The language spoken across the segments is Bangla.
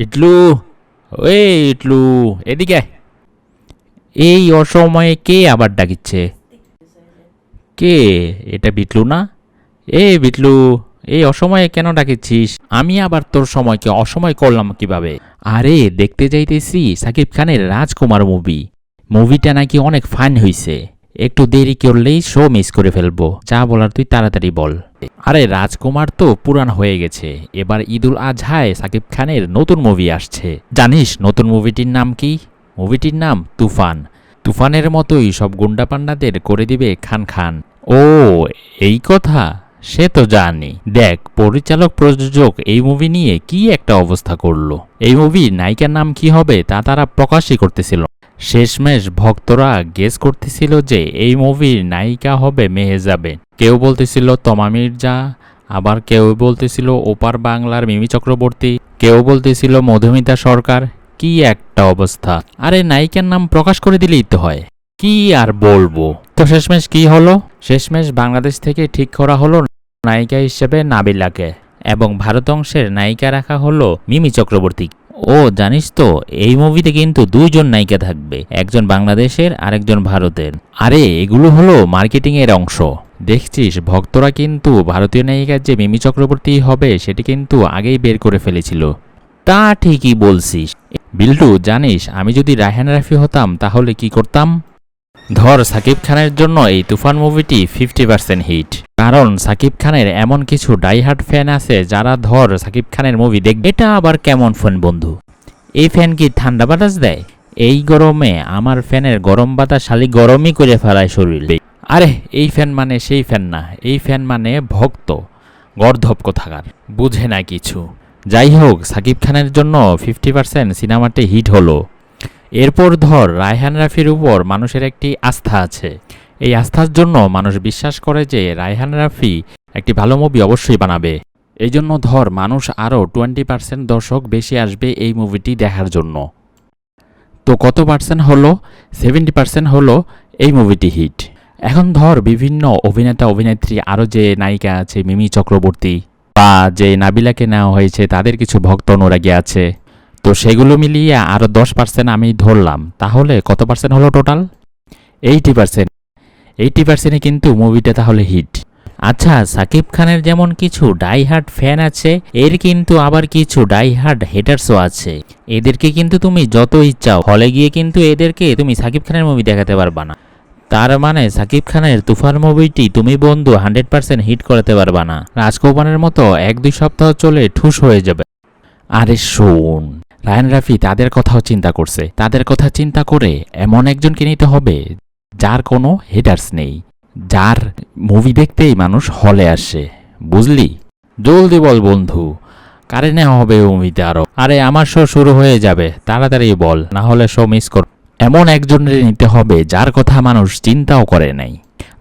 ইটলু। ওই ইটলু, এদিকে এই অসময়ে কে আবার ডাকিচ্ছে? কে? এটা বিটলু না? এ বিটলু, এই অসময়ে কেন ডাকিছিস আমি আবার তোর সময়কে অসময় করলাম কীভাবে? আরে, দেখতে যাইতেছি সাকিব খানের রাজকুমার মুভি। মুভিটা নাকি অনেক ফাইন হইছে। একটু দেরি করলেই শো মিস করে ফেলব। যা বলার তুই তাড়াতাড়ি বল। আরে রাজকুমার তো পুরান হয়ে গেছে। এবার ঈদুল আজহায় সাকিব খানের নতুন মুভি আসছে। জানিস নতুন মুভিটির নাম কি? মুভিটির নাম তুফান। তুফানের মতোই সব গুন্ডা পান্ডাদের করে দিবে খান খান। ও, এই কথা? সে তো জানি। দেখ, পরিচালক প্রযোজক এই মুভি নিয়ে কি একটা অবস্থা করল। এই মুভির নায়িকার নাম কি হবে তা তারা প্রকাশই করতেছিল। শেষমেশ ভক্তরা গেস করতেছিল যে এই মুভির নায়িকা হবে মেহেজাবে কেউ বলতেছিল তমা মির্জা, আবার কেউ বলতেছিল ওপার বাংলার মিমি চক্রবর্তী, কেউ বলতেছিল মধুমিতা সরকার। কি একটা অবস্থা। আরে নায়িকার নাম প্রকাশ করে দিলেই তো হয়। কি আর বলব? তো শেষমেশ কি হলো? শেষমেশ বাংলাদেশ থেকে ঠিক করা হলো নায়িকা হিসেবে নাবিলাকে, এবং ভারত অংশের নায়িকা রাখা হলো মিমি চক্রবর্তী ও, জানিস তো, এই মুভিতে কিন্তু দুইজন নায়িকা থাকবে, একজন বাংলাদেশের আর একজন ভারতের। আরে, এগুলো হলো মার্কেটিং এর অংশ। দেখছিস, ভক্তরা কিন্তু ভারতীয় নায়িকার যে মিমি চক্রবর্তী হবে, সেটি কিন্তু আগেই বের করে ফেলেছিল। তা ঠিকই বলছিস। বিল্টু, জানিস, আমি যদি রায়হান রাফি হতাম, তাহলে কি করতাম? ধর সাকিব খানের জন্য এই তুফান মুভিটি ফিফটি পার্সেন্ট হিট কারণ সাকিব খানের এমন কিছু ডাইহার্ট ফ্যান আছে যারা ধর সাকিব খানের মুভি দেখবে। এটা আবার কেমন ফ্যান বন্ধু? এই ফ্যান কি ঠান্ডা বাতাস দেয়? এই গরমে আমার ফ্যানের গরম বাতাস শালি গরমই করে ফেলায় শরীর। আরে, এই ফ্যান মানে সেই ফ্যান না। এই ফ্যান মানে ভক্ত, গর্ধব কোথাকার। বুঝে না কিছু। যাই হোক, সাকিব খানের জন্য ফিফটি পার্সেন্ট সিনেমাটি হিট হলো। এরপর ধর, রায়হান রাফির উপর মানুষের একটি আস্থা আছে। এই আস্থার জন্য মানুষ বিশ্বাস করে যে রায়হান রাফি একটি ভালো মুভি অবশ্যই বানাবে। এই জন্য ধর, মানুষ আরও টোয়েন্টি পার্সেন্ট দর্শক বেশি আসবে এই মুভিটি দেখার জন্য। তো কত পার্সেন্ট হলো? সেভেন্টি পার্সেন্ট হলো এই মুভিটি হিট এখন ধর, বিভিন্ন অভিনেতা, অভিনেত্রী, আরও যে নায়িকা আছে, মিমি চক্রবর্তী, বা যে নাবিলাকে নেওয়া হয়েছে, তাদের কিছু ভক্ত অনুরাগী আছে। তো সেগুলো মিলিয়ে আরও দশ পার্সেন্ট আমি ধরলাম। তাহলে কত পার্সেন্ট হলো টোটাল এইটি পার্সেন্ট এইটি পার্সেন্টে কিন্তু মুভিটা তাহলে হিট আচ্ছা সাকিব খানের যেমন কিছু ডাইহার্ড ফ্যান আছে, এর কিন্তু আবার কিছু ডাইহার্ড হেটার্সও আছে। এদেরকে কিন্তু তুমি যত ইচ্ছা হলে গিয়ে কিন্তু এদেরকে তুমি সাকিব খানের মুভি দেখাতে পারবা না। তার মানে সাকিব খানের তুফান মুভিটি তুমি বন্ধু হান্ড্রেড পার্সেন্ট হিট করাতে পারবা না। রাজকৌমানের মতো এক দুই সপ্তাহ চলে ঠুস হয়ে যাবে। আরে শোন। রায়ন রাফি তাদের কথাও চিন্তা করছে। তাদের কথা চিন্তা করে এমন একজনকে নিতে হবে যার কোনো হেটার্স নেই, যার মুভি দেখতেই মানুষ হলে আসে। বুঝলি? জলদি বল বন্ধু, কারে নেওয়া হবে মুভিতে আরও? আরে, আমার শো শুরু হয়ে যাবে, তাড়াতাড়ি বল, না হলে শো মিস কর। এমন একজনের নিতে হবে যার কথা মানুষ চিন্তাও করে নাই।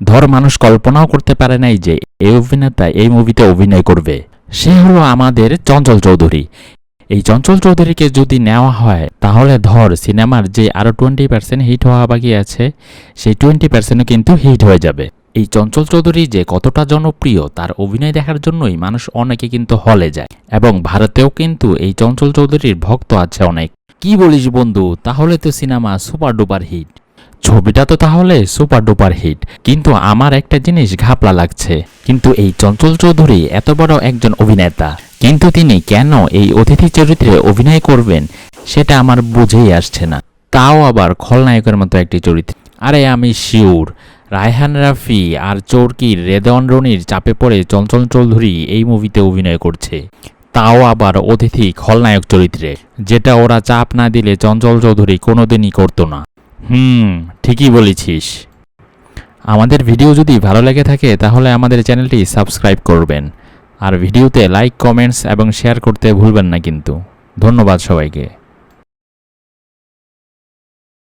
ধর, মানুষ কল্পনাও করতে পারে নাই যে এই অভিনেতা এই মুভিতে অভিনয় করবে। সে হলো আমাদের চঞ্চল চৌধুরী। এই চঞ্চল চৌধুরীকে যদি নেওয়া হয়, তাহলে ধর সিনেমার যে আরও টোয়েন্টি পার্সেন্ট হিট হওয়া বাকি আছে, সেই টোয়েন্টি পার্সেন্টও কিন্তু হিট হয়ে যাবে। এই চঞ্চল চৌধুরী যে কতটা জনপ্রিয়, তার অভিনয় দেখার জন্যই মানুষ অনেকে কিন্তু হলে যায়। এবং ভারতেও কিন্তু এই চঞ্চল চৌধুরীর ভক্ত আছে অনেক। কি বলিস বন্ধু? তাহলে তো সিনেমা সুপার ডুপার হিট ছবিটা তো তাহলে সুপার ডুপার হিট কিন্তু আমার একটা জিনিস ঘাপলা লাগছে। কিন্তু এই চঞ্চল চৌধুরী এত বড় একজন অভিনেতা, কিন্তু তিনি কেন এই অতিথি চরিত্রে অভিনয় করবেন সেটা আমার বুঝেই আসছে না। তাও আবার খলনায়কের মতো একটি চরিত্র। আরে আমি শিওর, রায়হান রাফি আর চোরকির রেদন রনির চাপে পড়ে চঞ্চল চৌধুরী এই মুভিতে অভিনয় করছে। তাও আবার অতিথি খলনায়ক চরিত্রে, যেটা ওরা চাপ না দিলে চঞ্চল চৌধুরী কোনোদিনই করতো না। হুম, ঠিকই বলেছিস। আমাদের ভিডিও যদি ভালো লেগে থাকে, তাহলে আমাদের চ্যানেলটি সাবস্ক্রাইব করবেন। আর ভিডিওতে লাইক, কমেন্টস এবং শেয়ার করতে ভুলবেন না কিন্তু। ধন্যবাদ সবাইকে।